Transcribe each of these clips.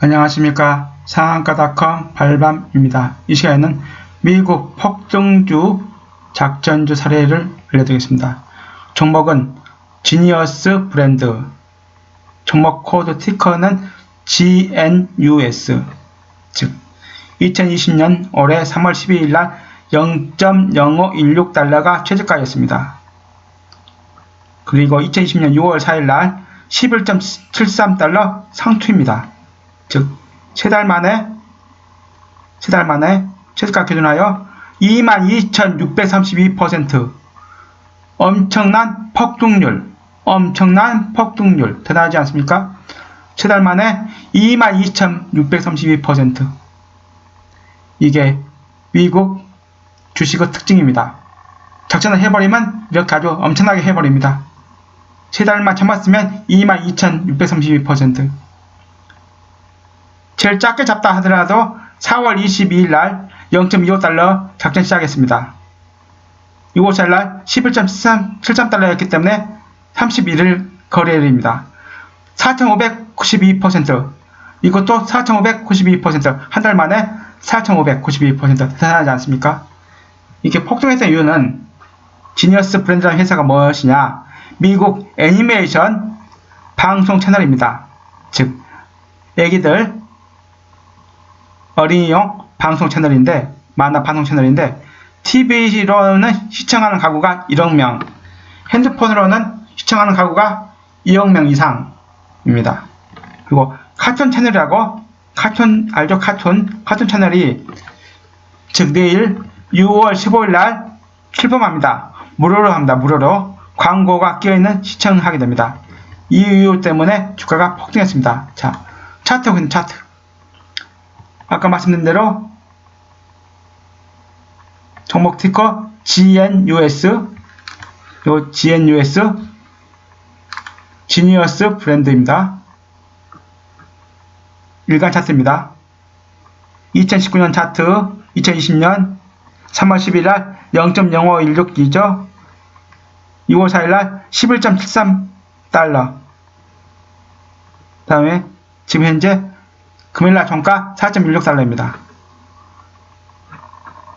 안녕하십니까 상한가닷컴 발밤입니다. 이 시간에는 미국 폭등주 작전주 사례를 알려드리겠습니다. 종목은 지니어스 브랜드 종목 코드 티커는 GNUS 즉 2020년 올해 3월 12일 날 0.0516달러가 최저가였습니다. 그리고 2020년 6월 4일 날 11.73달러 상투입니다. 즉, 세 달 만에, 세 달 만에 최저가 기준하여 22,632% 엄청난 폭등률, 엄청난 폭등률, 대단하지 않습니까? 세 달 만에 22,632% 이게 미국 주식의 특징입니다. 작전을 해버리면 이렇게 아주 엄청나게 해버립니다. 세 달만 참았으면 22,632% 제일 작게 잡다 하더라도 4월 22일 날 0.25달러 작전 시작했습니다. 6월 4일 날 11.73달러였기 때문에 31일 거래일입니다. 4,592% 이것도 4,592%한 달 만에 4,592% 대단하지 않습니까? 이게 폭등했던 이유는 지니어스 브랜드라는 회사가 무엇이냐 미국 애니메이션 방송 채널입니다. 즉 애기들 어린이용 방송 채널인데 만화 방송 채널인데 TV로는 시청하는 가구가 1억 명, 핸드폰으로는 시청하는 가구가 2억 명 이상입니다. 그리고 카툰 채널이라고 카툰 알죠? 카툰 카툰 채널이 즉 내일 6월 15일 날 출범합니다. 무료로 합니다. 무료로 광고가 끼어있는 시청하게 됩니다. 이 이유 때문에 주가가 폭등했습니다. 자, 차트 보는 차트. 아까 말씀드린 대로 종목 티커 GNUS 요 GNUS 지니어스 브랜드입니다. 일간 차트입니다. 2019년 차트 2020년 3월 10일 날 0.0516이죠. 6월 4일 날 11.73달러. 다음에 지금 현재 금일날 종가 4.16달러입니다.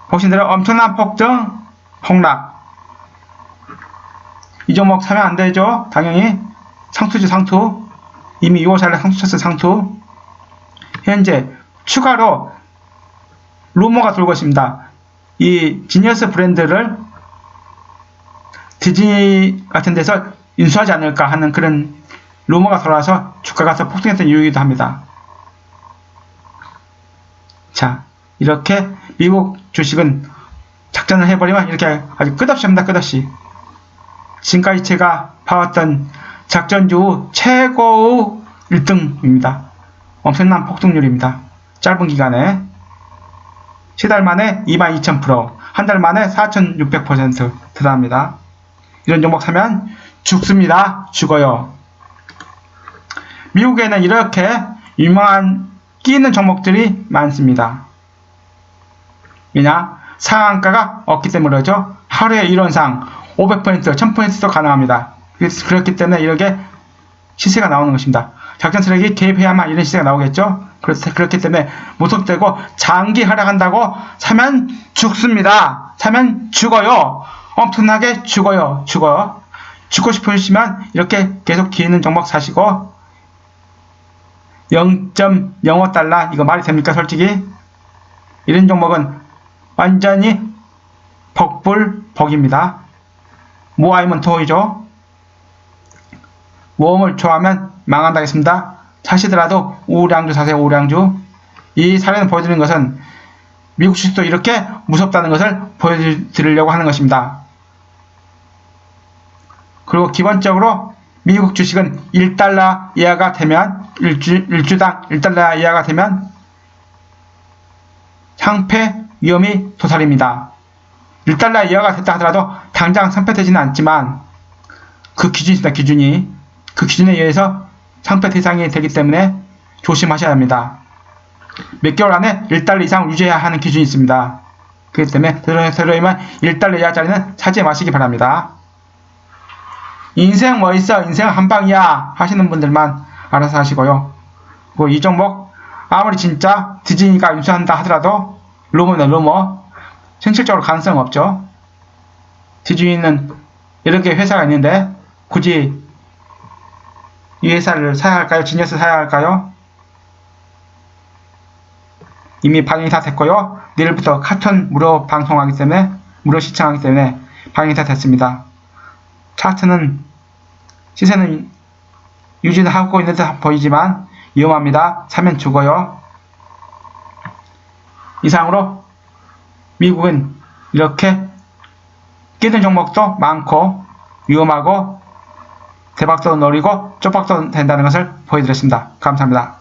보신 대로 엄청난 폭등, 폭락. 이 종목 사면 안 되죠? 당연히 상투지 상투. 이미 6월 4일에 상투 쳤어 상투. 현재 추가로 루머가 돌고 있습니다. 이 지니어스 브랜드를 디즈니 같은 데서 인수하지 않을까 하는 그런 루머가 돌아서 주가가 더 폭등했던 이유이기도 합니다. 자, 이렇게 미국 주식은 작전을 해버리면 이렇게 아주 끝없이 합니다. 끝없이. 지금까지 제가 봐왔던 작전주 최고의 1등입니다. 엄청난 폭등률입니다. 짧은 기간에 세 달 만에 22,000%, 한 달 만에 4,600% 대단합니다. 이런 종목 사면 죽습니다. 죽어요. 미국에는 이렇게 유명한 끼는 종목들이 많습니다. 왜냐? 상한가가 없기 때문이죠. 하루에 이론상 500%, 1000%도 가능합니다. 그렇기 때문에 이렇게 시세가 나오는 것입니다. 작전 세력이 개입해야만 이런 시세가 나오겠죠. 그렇기 때문에 무섭되고 장기 하락한다고 사면 죽습니다. 사면 죽어요. 엄청나게 죽어요. 죽어요. 죽고 싶으시면 이렇게 계속 기는 종목 사시고 0.05달러 이거 말이 됩니까 솔직히 이런 종목은 완전히 복불복입니다. 모아이면 토이죠. 모험을 좋아하면 망한다겠습니다. 사시더라도 우량주 사세요 우량주 이 사례는 보여드리는 것은 미국 주식도 이렇게 무섭다는 것을 보여드리려고 하는 것입니다. 그리고 기본적으로 미국 주식은 1달러 이하가 되면 일주, 일주당 1달러 이하가 되면 상패 위험이 도달입니다. 1달러 이하가 됐다 하더라도 당장 상패되지는 않지만 그 기준이 있습니다. 기준이. 그 기준에 의해서 상패 대상이 되기 때문에 조심하셔야 합니다. 몇 개월 안에 1달러 이상 유지해야 하는 기준이 있습니다. 그렇기 때문에 들어오면 1달러 이하짜리는 사지 마시기 바랍니다. 인생 뭐 있어? 인생 한 방이야. 하시는 분들만 알아서 하시고요. 그리고 이 종목 아무리 진짜 디즈니가 인수한다 하더라도 루머는 루머 현실적으로 가능성 없죠. 디즈니는 개 회사가 있는데 굳이 이 회사를 사야 할까요? 지니어스 사야 할까요? 이미 방영이 다 됐고요. 내일부터 카툰 무료 방송하기 때문에 무료 시청하기 때문에 방영이 다 됐습니다. 차트는 시세는 유지는 하고 있는 듯 보이지만 위험합니다. 사면 죽어요. 이상으로 미국은 이렇게 끼는 종목도 많고 위험하고 대박도 노리고 쪽박도 된다는 것을 보여드렸습니다. 감사합니다.